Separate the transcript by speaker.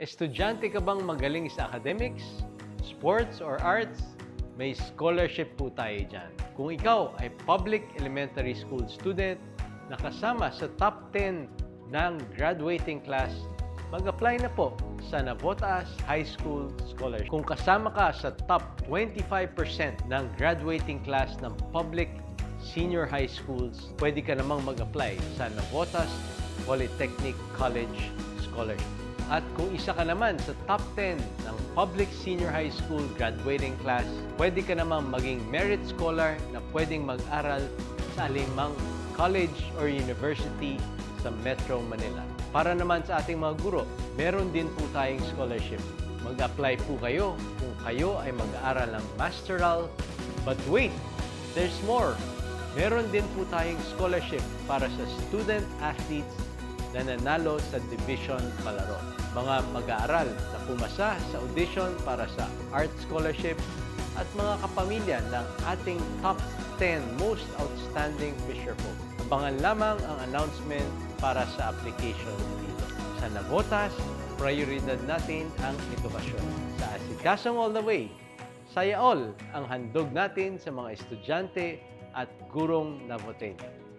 Speaker 1: Estudyante ka bang magaling sa academics, sports, or arts? May scholarship po tayo dyan. Kung ikaw ay public elementary school student na kasama sa top 10 ng graduating class, mag-apply na po sa Navotas High School Scholarship. Kung kasama ka sa top 25% ng graduating class ng public senior high schools, pwede ka namang mag-apply sa Navotas Polytechnic College Scholarship. At kung isa ka naman sa top 10 ng public senior high school graduating class, pwede ka namang maging merit scholar na pwedeng mag-aral sa alimang college or university sa Metro Manila. Para naman sa ating mga guro, meron din po tayong scholarship. Mag-apply po kayo kung kayo ay mag-aaral ng masteral. But wait, there's more. Meron din po tayong scholarship para sa student athletes na nanalo sa division palaro. Mga mag-aaral na pumasa sa audition para sa art scholarship at mga kapamilya ng ating top 10 most outstanding fisher folk. Abangan lamang ang announcement para sa application dito. Sa Navotas, prioridad natin ang edukasyon. Sa Asikasong All the Way, Saya All ang handog natin sa mga estudyante at gurong Navoteños.